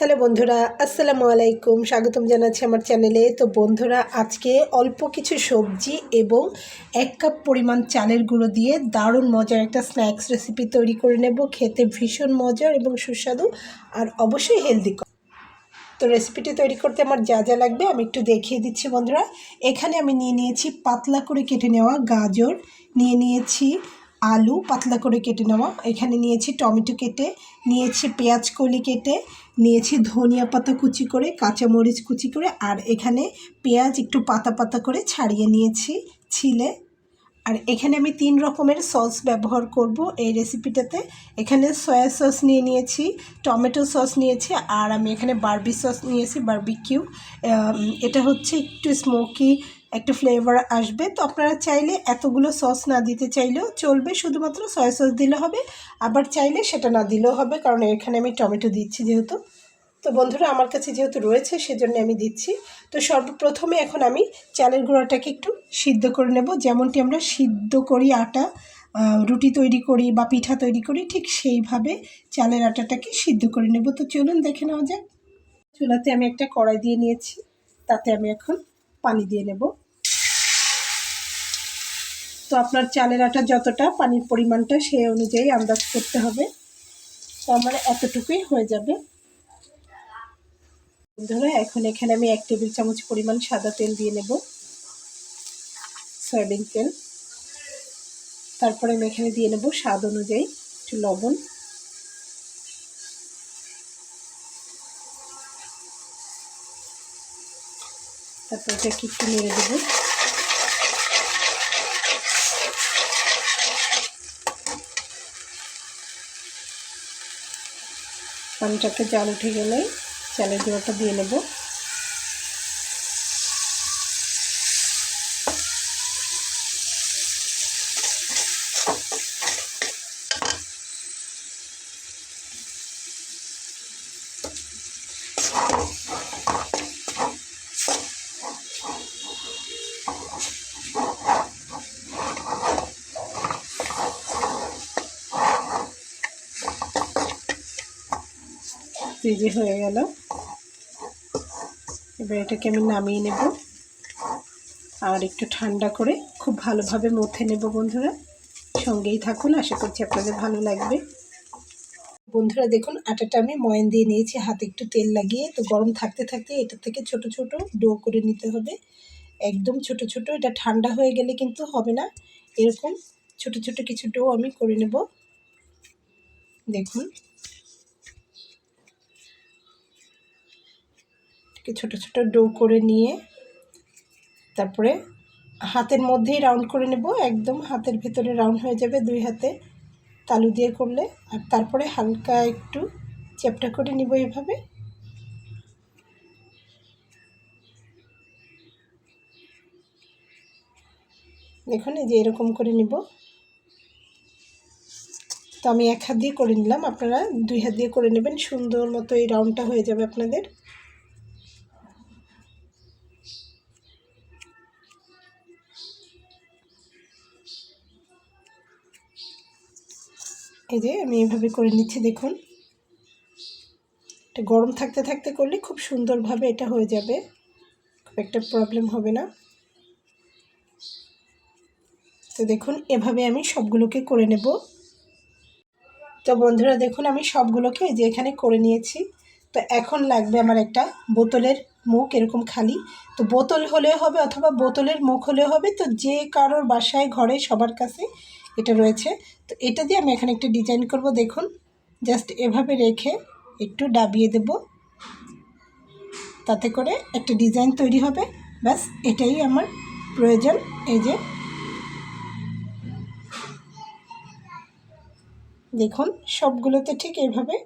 Hello বন্ধুরা, আসসালামু আলাইকুম। স্বাগতম জানাচ্ছি আমার চ্যানেলে। তো বন্ধুরা, আজকে অল্প কিছু সবজি এবং এক কাপ পরিমাণ চালের গুঁড়ো দিয়ে দারুণ মজার একটা স্ন্যাক্স রেসিপি তৈরি করে নেব। খেতে ভীষণ মজার এবং সুস্বাদু আর অবশ্যই হেলদি তো রেসিপিটি তৈরি করতে আমার যা যা লাগবে আমি একটু দেখিয়ে দিচ্ছি বন্ধুরা। এখানে আমি নিয়ে নিয়েছি পাতলা করে কেটে নেওয়া গাজর, নিয়ে নিয়েছি আলু পাতলা করে কেটে নেওয়া। এখানে নিয়েছি টমেটো কেটে, নিয়েছি পেঁয়াজ কলি কেটে, নিয়েছি ধনিয়া পাতা কুচি করে, কাঁচামরিচ কুচি করে, আর এখানে পেঁয়াজ একটু পাতা পাতা করে ছাড়িয়ে নিয়েছি ছিলে। আর এখানে আমি তিন রকমের সস ব্যবহার করব এই রেসিপিটাতে। এখানে সয়া সস নিয়ে নিয়েছি, টমেটো সস নিয়েছি, আর আমি এখানে বার্বি সস নিয়েছি, বারবিকিউ। এটা হচ্ছে একটু স্মোকি একটা ফ্লেভার আসবে, তো আপনারা চাইলে এতগুলো সস না দিতে চাইলেও চলবে। শুধুমাত্র সয়া সস দিলে হবে, আবার চাইলে সেটা না দিলেও হবে, কারণ এখানে আমি টমেটো দিচ্ছি যেহেতু। তো বন্ধুরা, আমার কাছে যেহেতু রয়েছে, সেজন্য আমি দিচ্ছি। তো সর্বপ্রথমে এখন আমি চালের গুঁড়াটাকে একটু সিদ্ধ করে নেব। যেমনটি আমরা সিদ্ধ করি আটা রুটি তৈরি করি বা পিঠা তৈরি করি, ঠিক সেইভাবে চালের আটাটাকে সিদ্ধ করে নেব। তো চলুন দেখে নেওয়া যাক। চুলাতে আমি একটা কড়াই দিয়ে নিয়েছি, তাতে আমি এখন পানি দিয়ে নেব। তো আপনার চালের আটা যতটা পানির পরিমাণটা সেই অনুযায়ী আন্দাজ করতে হবে। তো আমার এতটুকুই হয়ে যাবে। বন্ধুরা, এখন এখানে আমি এক টেবিল চামচ পরিমাণ সাদা তেল দিয়ে নেব। সয়াবিন তেল। তারপরে আমি এখানে দিয়ে নেব স্বাদ অনুযায়ী একটু লবণ। তারপর এটাকে একটু নেড়ে দেবো। পানিটাতে জাল উঠে গেলে চালের গুঁড়োটা দিয়ে নেব। যে হয়ে গেল। এবার এটাকে আমি নামিয়ে নেব। আর একটু ঠান্ডা করে খুব ভালোভাবে মথে নেব বন্ধুরা। সঙ্গেই থাকুন, আশা করছি আপনাদের ভালো লাগবে। বন্ধুরা দেখুন, আটাটা আমি ময়ন দিয়ে নিয়েছি, হাতে একটু তেল লাগিয়ে। তো গরম থাকতে থাকতে এটা থেকে ছোট ছোট ডো করে নিতে হবে। একদম ছোট ছোট, এটা ঠান্ডা হয়ে গেলে কিন্তু হবে না। এরকম ছোট ছোট কিছু ডো আমি করে নেব। দেখুন। ছোট ছোট ডো করে নিয়ে তারপরে হাতের মধ্যেই রাউন্ড করে নেব, একদম হাতের ভেতরে রাউন্ড হয়ে যাবে দুই হাতে তালু দিয়ে করলে। আর তারপরে হালকা একটু চ্যাপটা করে নিব এভাবে। দেখুন এই যে এরকম করে নিব। তো আমি এক হাত দিয়ে করে নিলাম, আপনারা দুই হাত দিয়ে করে নেবেন, সুন্দর মতো এই রাউন্ডটা হয়ে যাবে আপনাদের। এই যে আমি এভাবে করে নিচ্ছি, দেখুন। এটা গরম থাকতে থাকতে করলে খুব সুন্দরভাবে এটা হয়ে যাবে। খুব একটা প্রবলেম হবে না। তো দেখুন, এভাবে আমি সবগুলোকে করে নেব। তো বন্ধুরা, দেখুন, আমি সবগুলোকে যে এখানে করে নিয়েছি। তো এখন লাগবে আমার একটা বোতলের মুখ এরকম খালি। তো বোতল হলেও হবে অথবা বোতলের মুখ হলেও হবে। তো যে কারোর বাসায়, ঘরে, সবার কাছে এটা রয়েছে। তো এটা দিয়ে আমি এখানে একটা ডিজাইন করব, দেখুন। জাস্ট এভাবে রেখে একটু ডাবিয়ে দেব। তাতে করে একটা ডিজাইন তৈরি হবে। ব্যাস, এটাই আমার প্রয়োজন। এই যে দেখুন, সবগুলোতে ঠিক এভাবে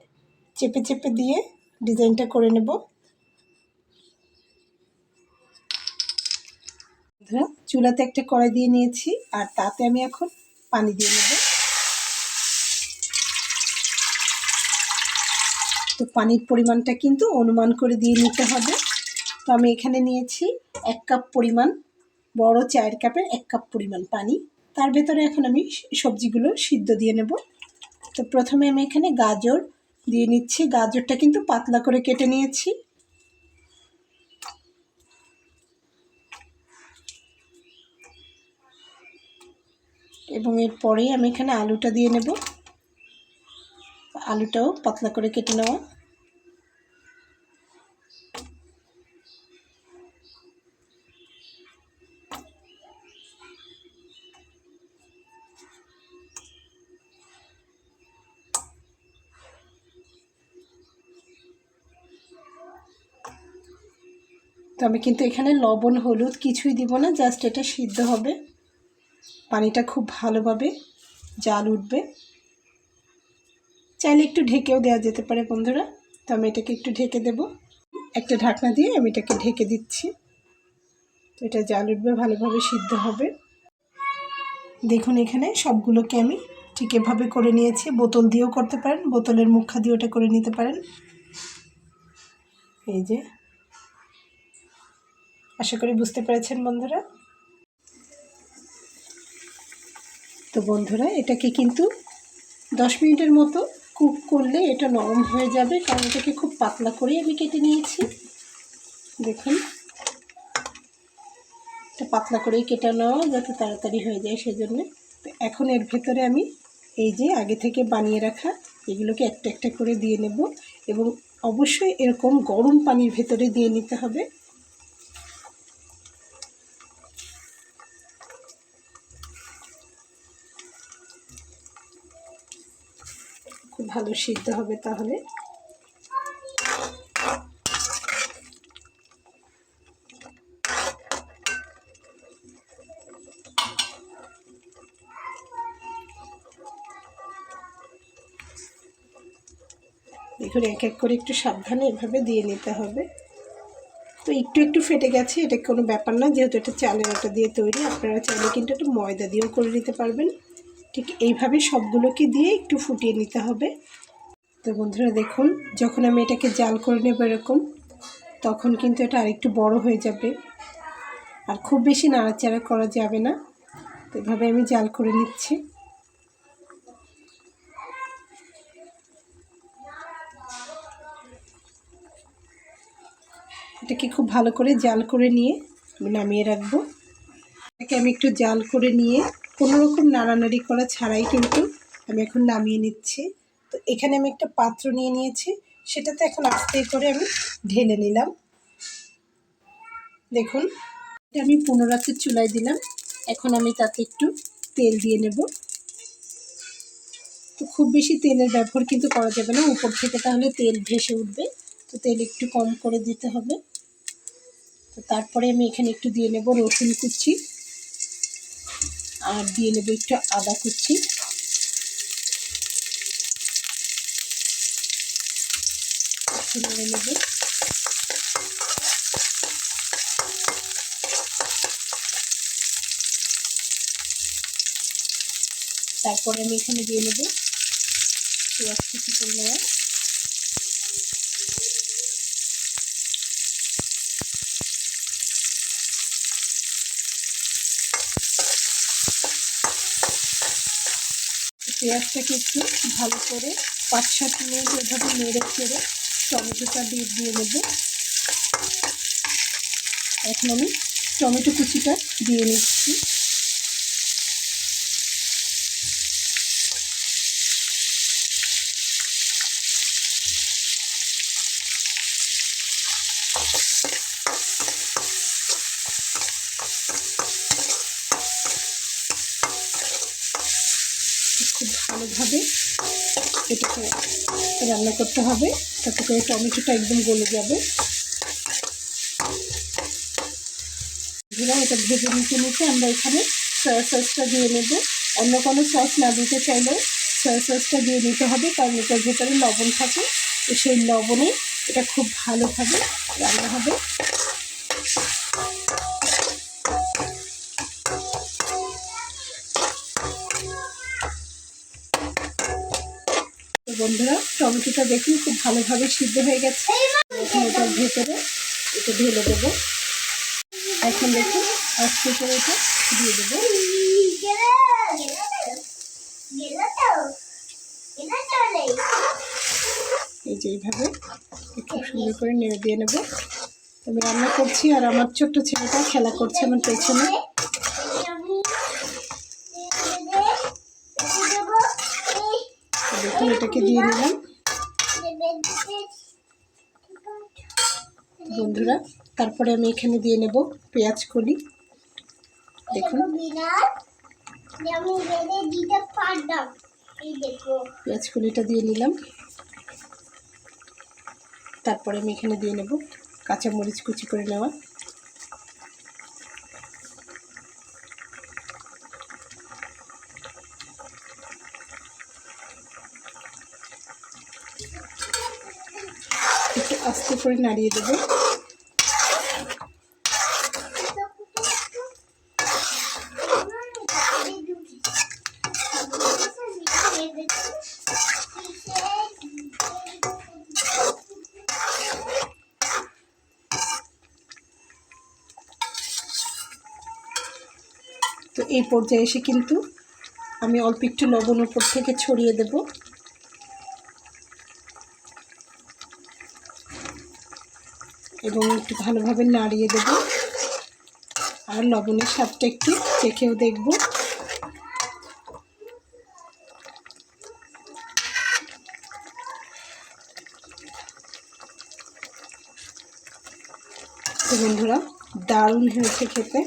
চেপে চেপে দিয়ে ডিজাইনটা করে নেব। চুলাতে একটা কড়াই দিয়ে নিয়েছি, আর তাতে আমি এখন পানি দিয়ে নেব। তো পানির পরিমাণটা কিন্তু অনুমান করে দিয়ে নিতে হবে। তো আমি এখানে নিয়েছি এক কাপ পরিমাণ, বড় চায়ের কাপের এক কাপ পরিমাণ পানি। তার ভেতরে এখন আমি সবজিগুলো সিদ্ধ দিয়ে নেব। তো প্রথমে আমি এখানে গাজর দিয়ে নিচ্ছি। গাজরটা কিন্তু পাতলা করে কেটে নিয়েছি। এবং এরপরেই আমি এখানে আলুটা দিয়ে নেব। আলুটাও পাতলা করে কেটে নেওয়া। তো আমি কিন্তু এখানে লবণ, হলুদ কিছুই দিব না, জাস্ট এটা সিদ্ধ হবে। পানিটা খুব ভালোভাবে জাল উঠবে। চাইলে একটু ঢেকেও দেওয়া যেতে পারে বন্ধুরা, তো আমি এটাকে একটু ঢেকে দেব। একটা ঢাকনা দিয়ে আমি এটাকে ঢেকে দিচ্ছি। তো এটা জাল উঠবে, ভালোভাবে সিদ্ধ হবে। দেখুন এখানে সবগুলোকে আমি ঠিক এভাবে করে নিয়েছি। বোতল দিয়েও করতে পারেন, বোতলের মুখা দিয়ে ওটা করে নিতে পারেন। এই যে। আশা করি বুঝতে পেরেছেন বন্ধুরা। তো বন্ধুরা, এটাকে কিন্তু দশ মিনিটের মতো কুক করলে এটা নরম হয়ে যাবে, কারণ এটাকে খুব পাতলা করে আমি কেটে নিয়েছি। দেখুন, এটা পাতলা করেই কেটে নেওয়া যাতে তাড়াতাড়ি হয়ে যায় সেজন্য। তো এখন এর ভেতরে আমি এই যে আগে থেকে বানিয়ে রাখা এগুলোকে একটা একটা করে দিয়ে নেব এবং অবশ্যই এরকম গরম পানির ভেতরে দিয়ে নিতে হবে। ভালো সিদ্ধ হবে তাহলে। দেখুন এক এক করে একটু সাবধানে এভাবে দিয়ে নিতে হবে। তো একটু একটু ফেটে গেছে, এটা কোনো ব্যাপার না, যেহেতু এটা চালের আটা দিয়ে তৈরি, আপনারা চাইলে কিন্তু একটু ময়দা দিয়েও করে নিতে পারবেন। ঠিক এইভাবে সবগুলোকে দিয়ে একটু ফুটিয়ে নিতে হবে। তো বন্ধুরা দেখুন, যখন আমি এটাকে জাল করে নেব এরকম, তখন কিন্তু এটা আরেকটু বড় হয়ে যাবে। আর খুব বেশি নাড়াচাড়া করা যাবে না। তো এভাবে আমি জাল করে নিচ্ছি। এটাকে খুব ভালো করে জাল করে নিয়ে আমি নামিয়ে রাখব। এটাকে আমি একটু জাল করে নিয়ে কোনো রকম নাড়ানাড়ি করা ছাড়াই কিন্তু আমি এখন নামিয়ে নিচ্ছি। তো এখানে আমি একটা পাত্র নিয়ে নিয়েছি, সেটাতে এখন আস্তে করে আমি ঢেলে নিলাম। দেখুন আমি পুনরাতে চুলায় দিলাম, এখন আমি তাতে একটু তেল দিয়ে নেব। তো খুব বেশি তেলের ব্যবহার কিন্তু করা যাবে না, উপর থেকে তাহলে তেল ভেসে উঠবে, তো তেল একটু কম করে দিতে হবে। তো তারপরে আমি এখানে একটু দিয়ে নেব রসুন কুচি। আর দিয়ে নেব একটু আদা কুচি। নেব। তারপরে আমি এখানে দিয়ে নেব। পেঁয়াজ কুচি করে নেওয়া। পেঁয়াজটাকে একটু ভালো করে পাঁচ সাত মিনিট এভাবে নেড়ে চেড়ে টমেটোটা দিয়ে দিয়ে নেব। এখন আমি টমেটো কুচিটা দিয়ে নিচ্ছি খুব ভালোভাবে এটাকে রান্না করতে হবে। তাতে করে টমেটোটা একদম গলে যাবে। এটা ভেজে নিতে নিতে আমরা এখানে সয়া সসটা দিয়ে নেব। অন্য কোনো সস না দিতে চাইলেও সয়া সসটা দিয়ে নিতে হবে, কারণ এটার ভেতরে লবণ থাকে। তো সেই লবণে এটা খুব ভালোভাবে রান্না হবে। বন্ধুরা, টমেটোটা দেখুন, খুব ভালোভাবে সিদ্ধ হয়ে গেছে। এটার ভেতরে এটা ঢেলে দেবো। এখন দেখুন, আস্তে করে এটা দিয়ে দেবো। এই যে এইভাবে খুব সুন্দর করে নেড়ে দিয়ে নেব। আমি রান্না করছি আর আমার ছোট্ট ছেলেটা খেলা করছে আমার পেছনে। দেখুন এটাকে দিয়ে নিলাম। বন্ধুরা, তারপরে আমি এখানে দিয়ে নেব পেঁয়াজ কলি। দেখুন। পেঁয়াজ কলিটা দিয়ে নিলাম। তারপরে আমি এখানে দিয়ে নেব কাঁচামরিচ কুচি করে নেওয়া। একটু আস্তে করে নাড়িয়ে দেবো। তো এই পর্যায়ে এসে কিন্তু আমি অল্প একটু লবণ উপর থেকে ছড়িয়ে দেব। এবং একটু ভালোভাবে নাড়িয়ে দেব। আর লবণের স্বাদটা একটু চেখেও দেখব। বন্ধুরা, দারুণ হয়েছে খেতে।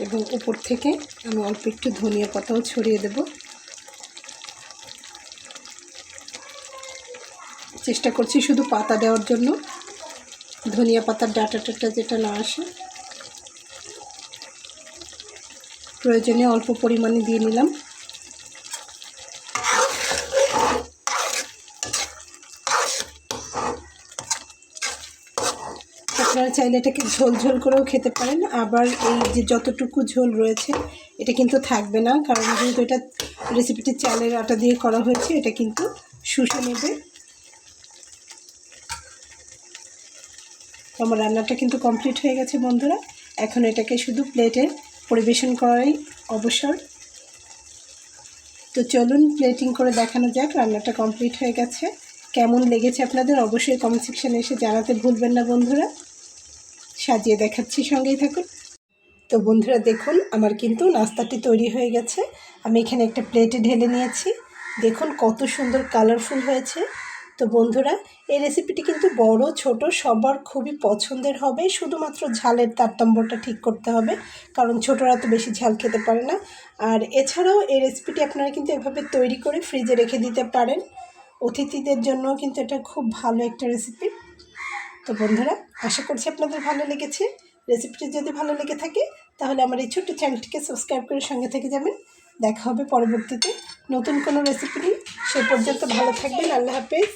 এবং উপর থেকে আমি অল্প একটু ধনিয়া পাতাও ছড়িয়ে দেব। চেষ্টা করছি শুধু পাতা দেওয়ার জন্য। ধনিয়া পাতার ডাটা টাটা যেটা না আসে। প্রয়োজনে অল্প পরিমাণে দিয়ে নিলাম। আপনারা চাইলে এটাকে ঝোল ঝোল করেও খেতে পারেন। আবার এই যে যতটুকু ঝোল রয়েছে, এটা কিন্তু থাকবে না। কারণ যেহেতু এটা রেসিপিটি চালের আটা দিয়ে করা হয়েছে, এটা কিন্তু শুষে নেবে। আমার রান্নাটা কিন্তু কমপ্লিট হয়ে গেছে বন্ধুরা। এখন এটাকে শুধু প্লেটে পরিবেশন করাই অবসর। তো চলুন প্লেটিং করে দেখানো যাক, রান্নাটা কমপ্লিট হয়ে গেছে। কেমন লেগেছে আপনাদের অবশ্যই কমেন্ট সেকশানে এসে জানাতে ভুলবেন না বন্ধুরা। সাজিয়ে দেখাচ্ছি, সঙ্গেই থাকুন। তো বন্ধুরা, দেখুন, আমার কিন্তু নাস্তাটি তৈরি হয়ে গেছে। আমি এখানে একটা প্লেটে ঢেলে নিয়েছি। দেখুন, কত সুন্দর কালারফুল হয়েছে। তো বন্ধুরা, এই রেসিপিটি কিন্তু বড়, ছোট, সবার খুবই পছন্দের হবে। শুধুমাত্র ঝালের তারতম্যটা ঠিক করতে হবে, কারণ ছোটরা তো বেশি ঝাল খেতে পারে না। আর এছাড়াও এই রেসিপিটি আপনারা কিন্তু এভাবে তৈরি করে ফ্রিজে রেখে দিতে পারেন। অতিথিদের জন্য কিন্তু এটা খুব ভালো একটা রেসিপি। তো বন্ধুরা, আশা করছি আপনাদের ভালো লেগেছে। রেসিপিটি যদি ভালো লেগে থাকে, তাহলে আমার এই ছোট্ট চ্যানেলটিকে সাবস্ক্রাইব করে সঙ্গে থেকে যাবেন। দেখা হবে পরবর্তীতে নতুন কোনো রেসিপি নিয়ে। সে পর্যন্ত ভালো থাকবেন, আল্লাহ হাফেজ।